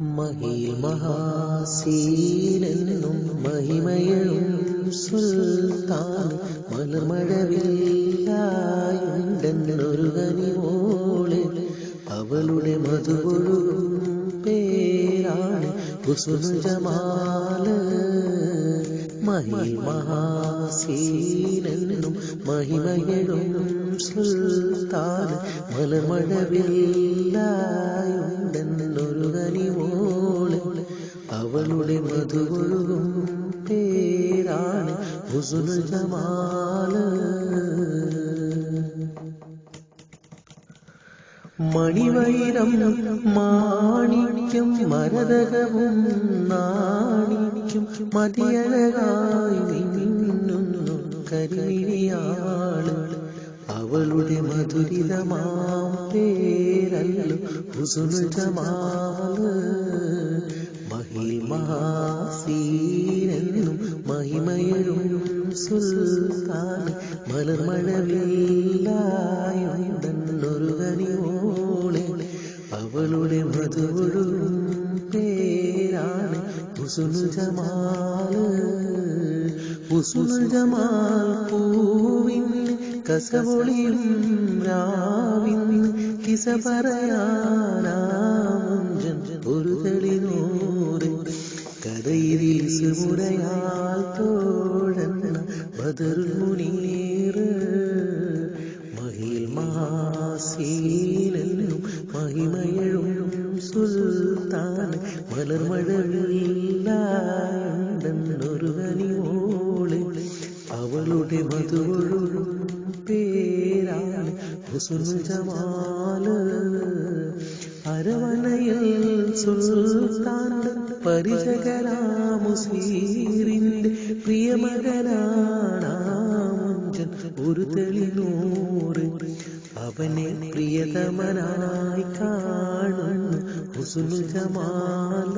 മഹിൽ മഹാസീനെന്നും മഹിമയും സുൽത്താൻ മലർമഴവില്ലായുണ്ടെന്നൊരു കനിമോൾ അവളുടെ മധുപൊഴുകും പേരാണ് കുസുമ ജമാൽ മഹിൽ മഹാസീനെന്നും മഹിമയും സുൽത്താൻ മലർമഴവില്ലായുണ്ടെന്നൊരു മധുപൊഴുകും പേരാണ് ഹുസുൽ ജമാൽ. മണിവൈരം മാണിക്യം മരതകവും നാണിക്കും മതിയഴകായി മിന്നുന്നു കരിമിഴിയാൾ. അവളുടെ മധുരിതമാം പേരല്ലു ഹുസുൽ ജമാൽ. സുൽത്താൻ മലർമഴവില്ലായുണ്ടെന്നൊരു കനിമോളെ അവളുടെ മധുവൊഴുകും പേരാണ് ഹുസുൽ ജമാൽ ഹുസുൽ ജമാൽ പൂവിൻ കസവൊളിയും രാവിൻ കിസ പറയാനാമുഞ്ചൻ ഒരു തെളിനൂറ് കഥയിൽ സുമുറയാൽ തോഴന്ന ബദറുൽ കനിമോൾ അവളുടെ മധുവൊഴുകും പേരാണ് ജമാൽ. സുൽത്താൻ പരിചകരാമുസീറിന്റെ പ്രിയമകനാണാമുഞ്ചൻ ഒരു തെളിനൂറ് അവനെ പ്രിയതമനായി കാണുന്നു. ജമാൽ